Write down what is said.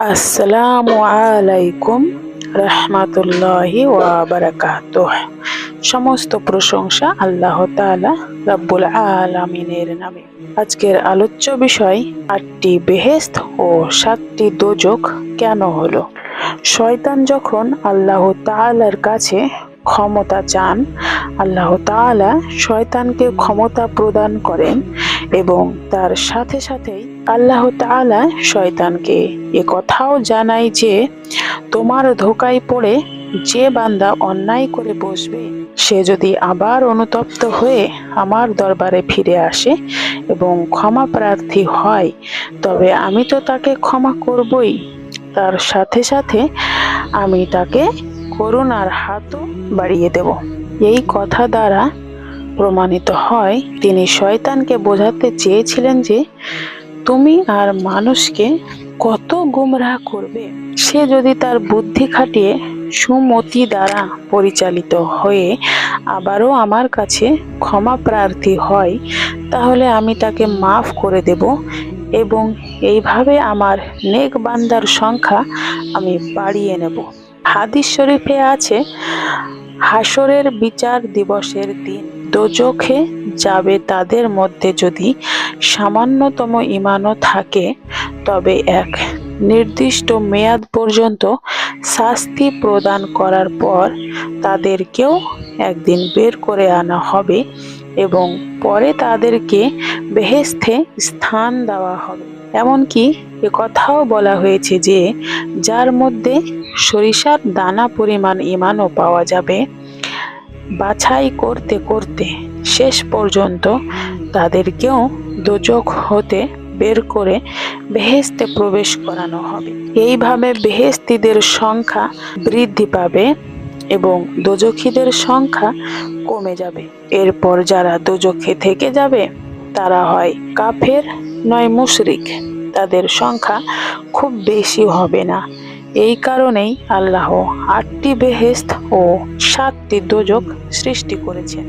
আসসালামু আলাইকুম রহমাতুল্লাহি ওয়া বারাকাতুহ। সমস্ত প্রশংসা আল্লাহ তাআলা রাব্বুল আলামিনের নামে। আজকের আলোচ্য বিষয়, আটটি বেহেস্ত ও সাতটি দোজক কেন হলো? শয়তান যখন আল্লাহ তাআলার কাছে ক্ষমতা চান, আল্লাহ তাআলা শয়তানকে ক্ষমতা প্রদান করেন এবং তার সাথে সাথেই আল্লাহ তাআলা শয়তানকে এ কথাও জানায় যে, তোমার ধোকায় পড়ে যে বান্দা অন্যায় করে বসবে, সে যদি আবার অনুতপ্ত হয়ে আমার দরবারে ফিরে আসে এবং ক্ষমা প্রার্থী হয়, তবে আমি তো তাকে ক্ষমা করবই। তার সাথে সাথে আমি তাকে করুণার হাতও বাড়িয়ে দেব। এই কথা দ্বারা প্রমাণিত হয়, তিনি শয়তানকে বোঝাতে চেয়েছিলেন যে তুমি আর মানুষকে কত গুমরাহ করবে। সে যদি তার বুদ্ধি খাটিয়ে সুমতি দ্বারা পরিচালিত হয়ে আবারও আমার কাছে ক্ষমা প্রার্থী হয়, তাহলে আমি তাকে মাফ করে দেব এবং এইভাবে আমার নেক বান্দার সংখ্যা আমি বাড়িয়ে নেব। হাদিস শরীফে আছে হাসরের বিচার দিবসের দিন। দোজখে যাবে তাদের মধ্যে যদি সামান্যতম ইমানও থাকে, তবে এক নির্দিষ্ট মেয়াদ পর্যন্ত শাস্তি প্রদান করার পর তাদেরকেও একদিন বের করে আনা হবে এবং পরে তাদেরকে বেহেস্তে স্থান দেওয়া হবে। এমনকি কথাও বলা হয়েছে যে, যার মধ্যে সরিষার দানা পরিমাণ ইমানও পাওয়া যাবে বাছাই করতে করতে শেষ পর্যন্ত তাদেরকেও দোজক হতে বের করে বেহেস্তে প্রবেশ করানো হবে। এইভাবে বেহেস্তিদের সংখ্যা বৃদ্ধি পাবে এবং দোজখীদের সংখ্যা কমে যাবে। এরপর যারা দোজখে থেকে যাবে, তারা হয় কাফের নয় মুশরিক। তাদের সংখ্যা খুব বেশি হবে না। এই কারণেই আল্লাহ আটটি বেহেস্ত ও সাতটি দোজক সৃষ্টি করেছেন।